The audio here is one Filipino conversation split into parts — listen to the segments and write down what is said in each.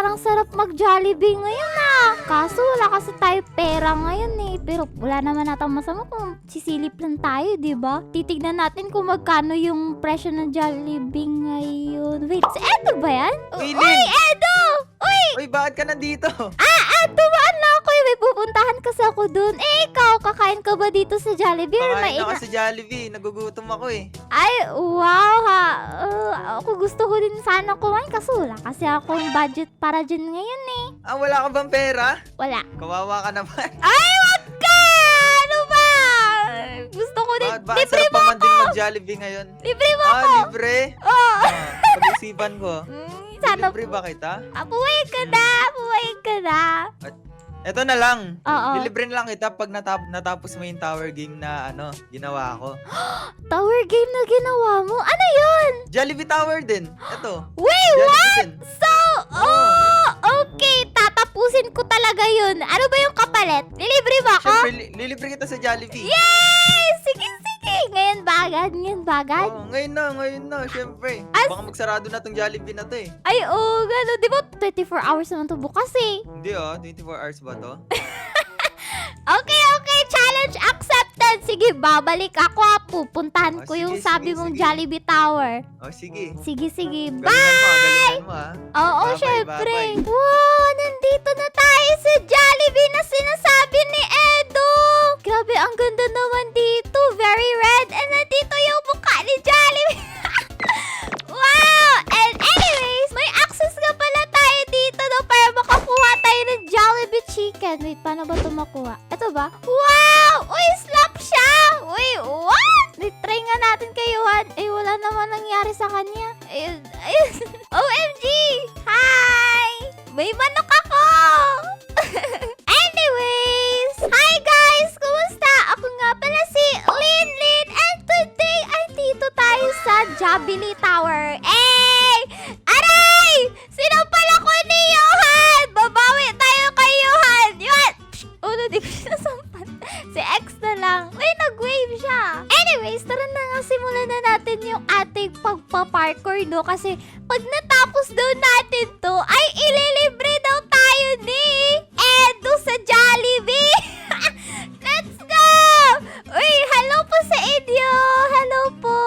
parang sarap mag-Jollibee ngayon ah. Kaso wala kasi tayo pera ngayon eh. Pero wala naman natang masama kung sisilip lang tayo, di ba? Titignan natin kung magkano yung presyo ng Jollibee ngayon. Wait, si Edo ba yan? Uy, Uy! Edo! Uy! Uy, bakit ka nandito? Ah, ah, dumaan na ako eh. May pupuntahan kasi ako dun. Eh, ikaw, kakain ka ba dito sa Jollibee? Or may Pakain ako ina- sa Jollibee. Nagugutom ako eh. Ay, wow ha. Uh, ako gusto ko din sana kumain kaso wala kasi akong budget para dyan ngayon eh. Ah, wala ka bang pera? Wala. Kawawa ka naman. Ay, wag ka! Ano ba? Gusto ko din. Bakit ba? Ang Libre sarap mo pa man ako! din mag-Jollibee ngayon. Libre mo Ah, ako! libre? Oh. Ah, pag-isipan ko. Mm, sana, Libre ba kita? ah, pumayag ka na! Pumayag ka na! Eto na lang. Oo. Lilibre na lang kita pag natap natapos mo yung tower game na ano, ginawa ko. Tower game na ginawa mo? Ano yun? Jollibee Tower din. Eto. Wait, what? Jollibee din. So, oh, okay. Tatapusin ko talaga yun. Ano ba yung kapalit? Nilibre ba ako? Siyempre, li- lilibre kita sa Jollibee. Yay! Sige, sige. Ngayon bagad, ngayon bagad. Oh, ngayon na, ngayon na, syempre. As- Baka magsarado na tong Jollibee na to eh. Ay, oo, gano'n. Di ba 24 hours naman to bukas eh? Hindi oh, 24 hours ba to? Okay, okay. Challenge accepted. Sige, babalik ako ah. Pupuntahan Oh, ko yung sige, sabi sige, mong sige. Jollibee Tower. Oh, sige. Sige, sige. Bye! Galingan mo, ah, galingan mo ah. Oo, Bye-bye, syempre. bye-bye. Wow, nandito na tayo sa Jollibee na sinasabi ni Edo. Grabe, ang ganda naman dito. Very red. And nandito yung mukha ni Jollibee. wow! And anyways, may access nga pala tayo dito no, para makakuha tayo ng Jollibee chicken. Wait, paano ba ito makuha? Ito ba? Wow! Uy, slap siya! Uy, what? Try nga natin kay Juan. Eh, wala naman nangyari sa kanya. Ayun, ayun. OMG! Hi! May manok Si X na lang. Uy, nag-wave siya. Anyways, tara na nga simulan na natin yung ating pagpa-parkour, no? Kasi pag natapos daw natin to, ay ililibre daw tayo ni Edo sa Jollibee. Let's go! Uy, hello po sa inyo! Hello po!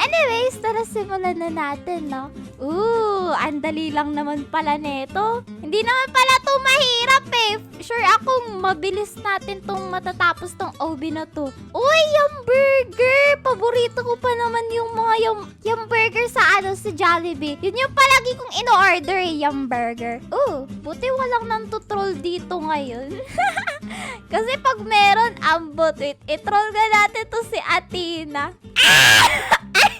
Anyways, tara simulan na natin, no? Ooh, ang dali lang naman pala neto. Hindi naman pala to mahirap eh. Mabilis natin tong matatapos tong OB na to. Uy, yung burger! Paborito ko pa naman yung mga yung, yung burger sa ano, sa Jollibee. Yun yung palagi kong ino-order eh, yung burger. Ooh, buti walang nantutroll dito ngayon. Kasi pag meron, ambot. Wait, itroll nga natin to si Atina. Ah! Ay!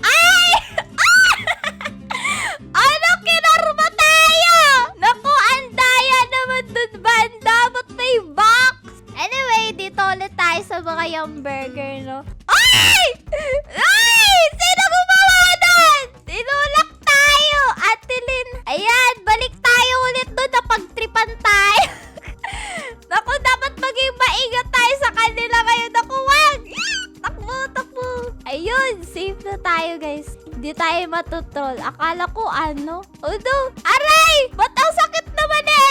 Ay! Mga yung burger, no? Ay! Ay! Sino gumawa doon? Tinulak tayo, Atilin. Ayan, balik tayo ulit doon na pagtripan tayo. Naku, dapat maging maingat tayo sa kanila ngayon. Naku, wag! Takbo, takbo. Ayun, safe na tayo, guys. Hindi tayo matutroll. Akala ko ano? Oh no! Aray! Ba't ang sakit naman ito?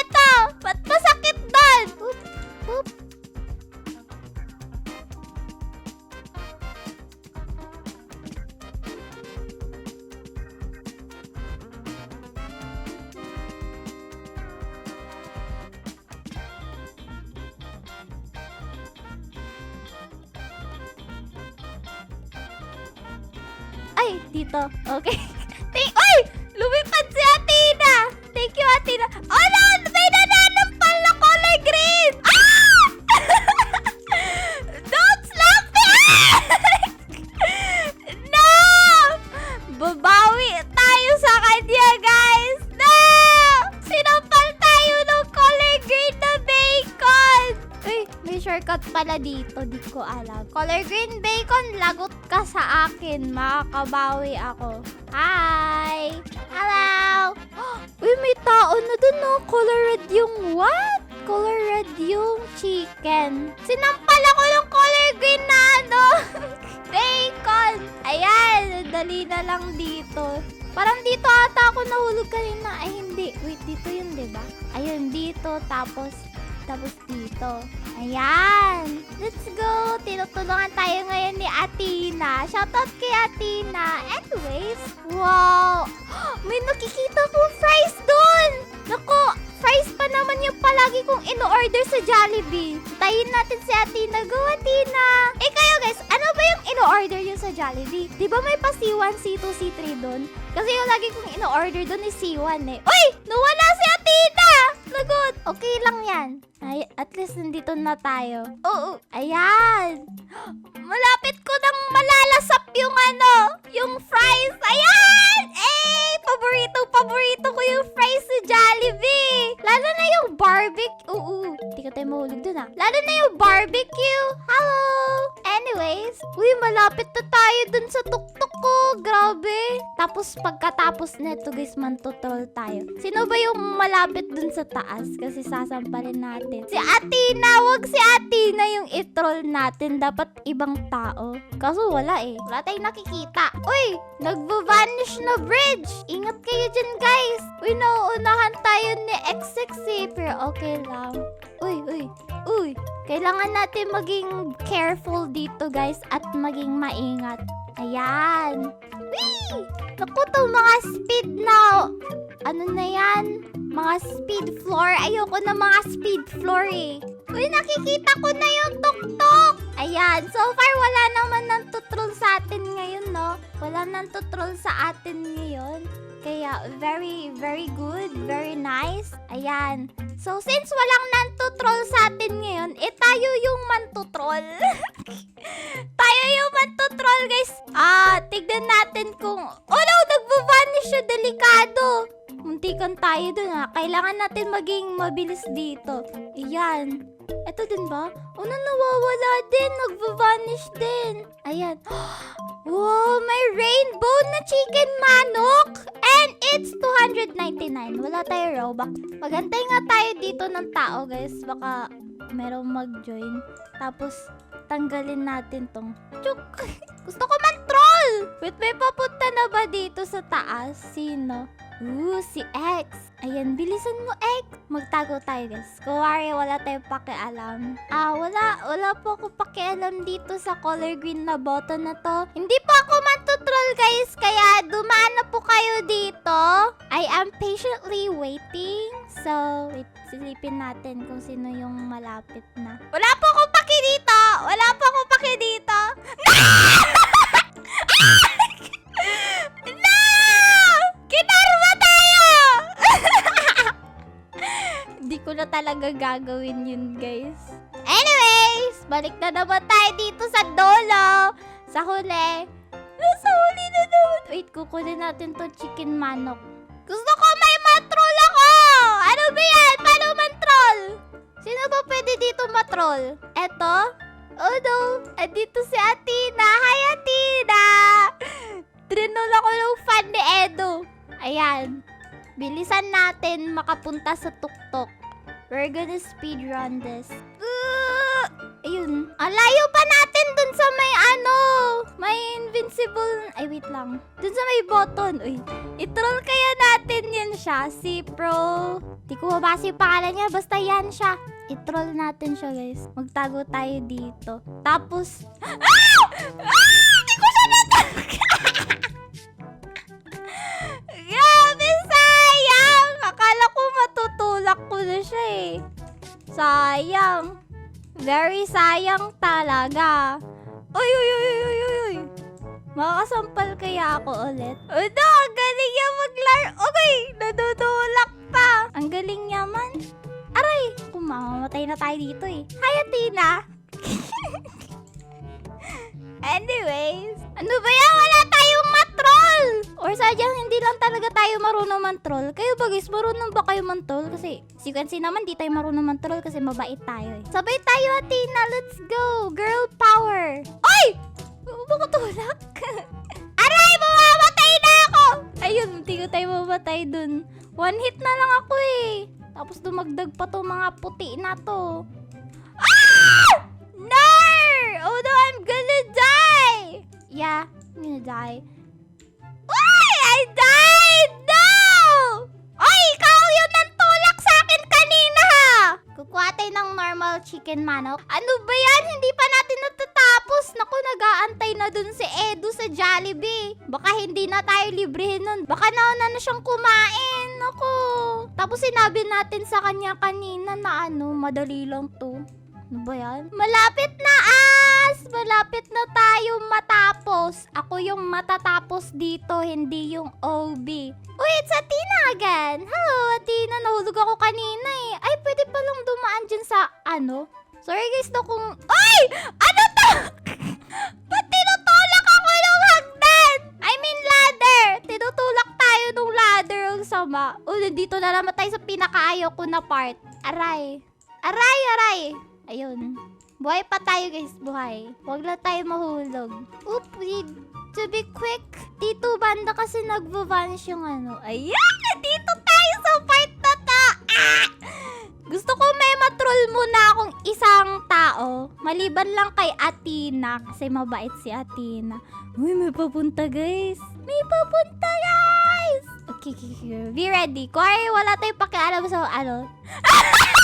Okay. Thank, ay! Lumipad si Atina! Thank you, Atina. Oh pala dito. Di ko alam. Color green bacon, lagot ka sa akin. Makakabawi ako. Hi! Hello! Uy, may tao na dun, no? Color red yung what? Color red yung chicken. Sinampal ako ng color green na ano? bacon! Ayan, dali na lang dito. Parang dito ata ako nahulog kanina. Ay, hindi. Wait, dito yun, ba? Ayun, dito, tapos, tapos dito. Ayan! Let's go! Tinutulungan tayo ngayon ni Atina. Shoutout kay Atina. Anyways, wow! May nakikita ko fries doon! Naku, fries pa naman yung palagi kong ino-order sa Jollibee. Tayin natin si Atina. Go, Atina! Eh kayo guys, ano ba yung ino-order yun sa Jollibee? Di ba may pa C1, C2, C3 doon? Kasi yung lagi kong ino-order doon is C1 eh. Uy! Nawala si Lagot! Okay lang yan. Ay, at least nandito na tayo. Oo, ayan. Malapit ko nang malalasap yung ano, yung fries. Ayan! Eh, paborito, paborito ko yung fries sa Jollibee. Lalo na yung barbecue. Oo, hindi ka tayo mahulog dun ah. Lalo na yung barbecue. Hello! Anyways, uy, malapit na tayo dun sa tuktok ko. Grabe. Tapos pagkatapos neto guys, mantutrol tayo. Sino ba yung malapit dun sa taas? Kasi sasampalin natin. Si Atina! Wag si Atina yung itroll natin. Dapat ibang tao. Kaso wala eh. Wala tayong nakikita. Uy! Nagvo-vanish na bridge! Ingat kayo dyan guys! Uy, nauunahan tayo ni XX eh. Pero okay lang. Uy, uy, uy. Kailangan natin maging careful dito guys at maging maingat. Ayan. Whee! Naku mga speed na. Ano na yan? Mga speed floor. Ayoko na mga speed floor eh. Uy, nakikita ko na yung tuktok. Ayan. So far, wala naman nang tutrol sa atin ngayon, no? Wala nang tutrol sa atin ngayon. Kaya, very, very good. Very nice. Ayan. So, since walang nantutrol sa atin ngayon, eh tayo yung mantutrol. tayo yung mantutrol, guys. Ah, tignan natin kung... Oh no, nagbo-vanish siya. Delikado. Muntikan tayo dun ha. Kailangan natin maging mabilis dito. Ayan. Ito din ba? Ano nawawala din? Nagvo-vanish din. Ayan. Wow, may rainbow na chicken manok! And it's 299. Wala tayo Robux. Magantay nga tayo dito ng tao, guys. Baka merong mag-join. Tapos, tanggalin natin tong chuk. Gusto ko man! Wait, may papunta na ba dito sa taas? Sino? Ooh, si X. Ayan, bilisan mo, X. Magtago tayo, guys. Kuwari, wala tayong pakialam. Ah, wala. Wala po ako pakialam dito sa color green na button na to. Hindi po ako matutroll, guys. Kaya, dumaan na po kayo dito. I am patiently waiting. So, wait, silipin natin kung sino yung malapit na. Wala po akong paki dito! Wala po akong paki dito! No! Kinarma tayo! Hindi ko na talaga gagawin yun, guys. Anyways, balik na naman tayo dito sa dolo. Sa huli. Nasa huli na naman. Wait, kukunin natin to chicken manok. Gusto ko may matroll ako! Ano ba yan? Paano man-troll? Sino ba pwede dito matroll? Eto? Oh no, andito si Atina. Hi, Atina! Ayan. Bilisan natin makapunta sa tuktok. We're gonna speedrun this. Uh, ayun. Ang layo pa natin dun sa may ano. May invincible. Ay, wait lang. Dun sa may button. Uy. I-troll kaya natin yun siya. Si Pro. Di ko mabasa yung pangalan niya. Basta yan siya. I-troll natin siya, guys. Magtago tayo dito. Tapos... Ah! Ah! Di ko siya natag! Very sayang talaga. Uy, uy, uy, uy, uy, uy. Makakasampal kaya ako ulit? Udo, ang galing niya maglaro. Okay, nadudulak pa. Ang galing niya man. Aray, kung mamamatay na tayo dito eh. Hi, Athena. Anyways, ano ba yan? Wala matroll! Or sadyang hindi lang talaga tayo marunong man-troll. Kayo ba guys, marunong ba kayo man-troll? Kasi si Quincy naman di tayo marunong man-troll kasi mabait tayo eh. Sabay tayo, Athena. Let's go! Girl power! Ay! Baka tulak. Aray! Mamamatay na ako! Ayun, hindi ko tayo mamatay dun. One hit na lang ako eh. Tapos dumagdag pa to mga puti na to. Ah! No! Oh no, I'm gonna die! Yeah, I'm gonna die. I died! No! Oy, ikaw yun ang tulak sa akin kanina ha! Kukuha ng normal chicken manok. Ano ba yan? Hindi pa natin natatapos. Naku, nagaantay na dun si Edu sa Jollibee. Baka hindi na tayo libre nun. Baka nauna na siyang kumain. Naku. Tapos sinabi natin sa kanya kanina na ano, madali lang to. Ano ba yan? Malapit na, As! Malapit na tayo matapos. Ako yung matatapos dito, hindi yung OB. Uy, it's Athena again. Hello, Athena. Nahulog ako kanina eh. Ay, pwede palang dumaan dyan sa ano? Sorry guys, no kung... Ay! Ano to? Ba't tinutulak ako ng hagdan? I mean ladder. Tinutulak tayo ng ladder ang sama. O, nandito na naman tayo sa pinakaayaw ko na part. Aray. Aray, aray. Ayun. Buhay pa tayo guys, buhay. Huwag lang tayo mahulog. Oop, we- to be quick. Dito banda kasi nagvo-vanish yung ano. Ayan! Nandito tayo sa part na to! Ah! Gusto ko may matroll muna akong isang tao. Maliban lang kay Athena. Kasi mabait si Athena. Uy, may papunta guys. May papunta guys! Okay, okay, okay. Be ready. Kung wala tayong pakialam sa ano.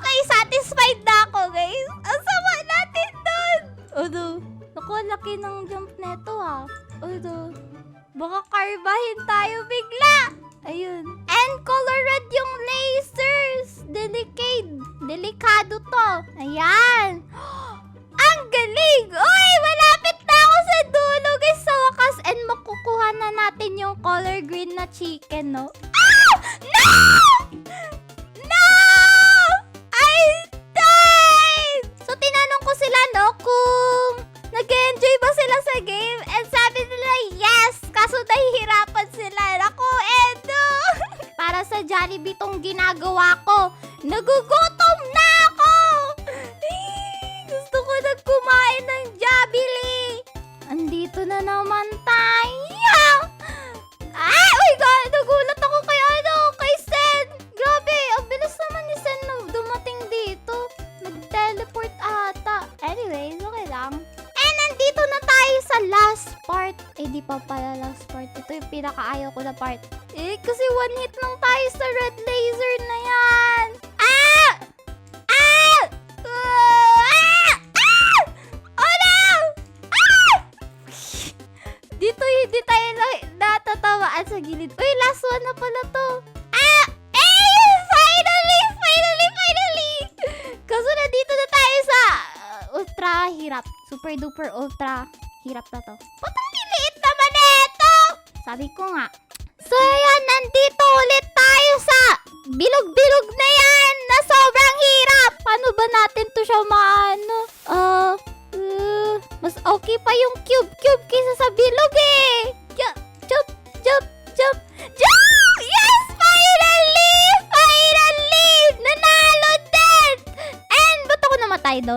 Okay, satisfied na ako, guys. Ang sama natin dun! Odo, naku, ang laki ng jump neto, ha. Odo, baka karbahin tayo bigla. Ayun. And color red yung lasers. Delicate. Delikado to. Ayan. Ang galing! Uy, malapit na ako sa dulo, guys, sa wakas. And makukuha na natin yung color green na chicken? Ah! No!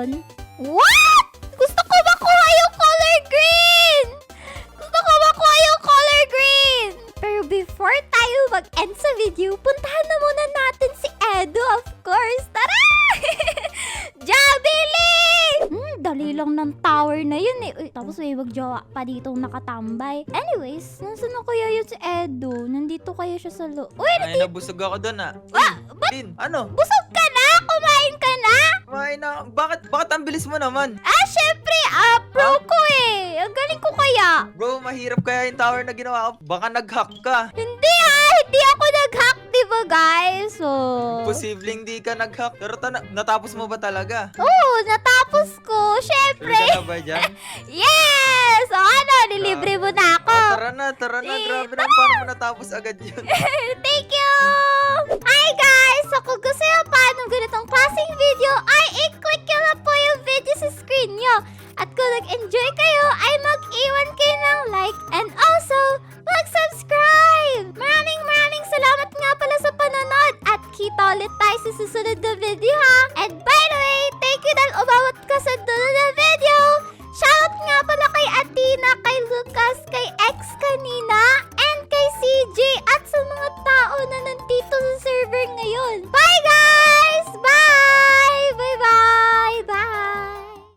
Doon? What? Gusto ko makuha yung color green! Gusto ko makuha yung color green! Pero before tayo mag-end sa video, puntahan na muna natin si Edo, of course. Tara! Jabili! Hmm, dali lang ng tower na yun eh. Uy, tapos may magjowa pa dito nakatambay. Anyways, nasan na kaya yun si Edo? Nandito kaya siya sa lo... Uy, Ay, nabusog ako doon ah. Ah, Din, ano? busog ka? Kumain ka na? Kumain na. Bakit, bakit ang bilis mo naman? Ah, syempre, ah, pro ko eh. Ang galing ko kaya. Bro, mahirap kaya yung tower na ginawa ko. Baka nag-hack ka. Hindi ah, hindi ako nag-hack, di ba guys? So, Posibleng di ka nag-hack. Pero ta- natapos mo ba talaga? Oo, natapos ko. Sure Syempre. ka na ba dyan? Yes! O ano, nilibre mo na ako. Oh, tara na, tara na. Eh, Grabe na, paano mo natapos agad yun? Thank you! Hi guys! Kung gusto ganitong klaseng video, ay i-click nyo na po yung video sa screen nyo. At kung nag-enjoy kayo, ay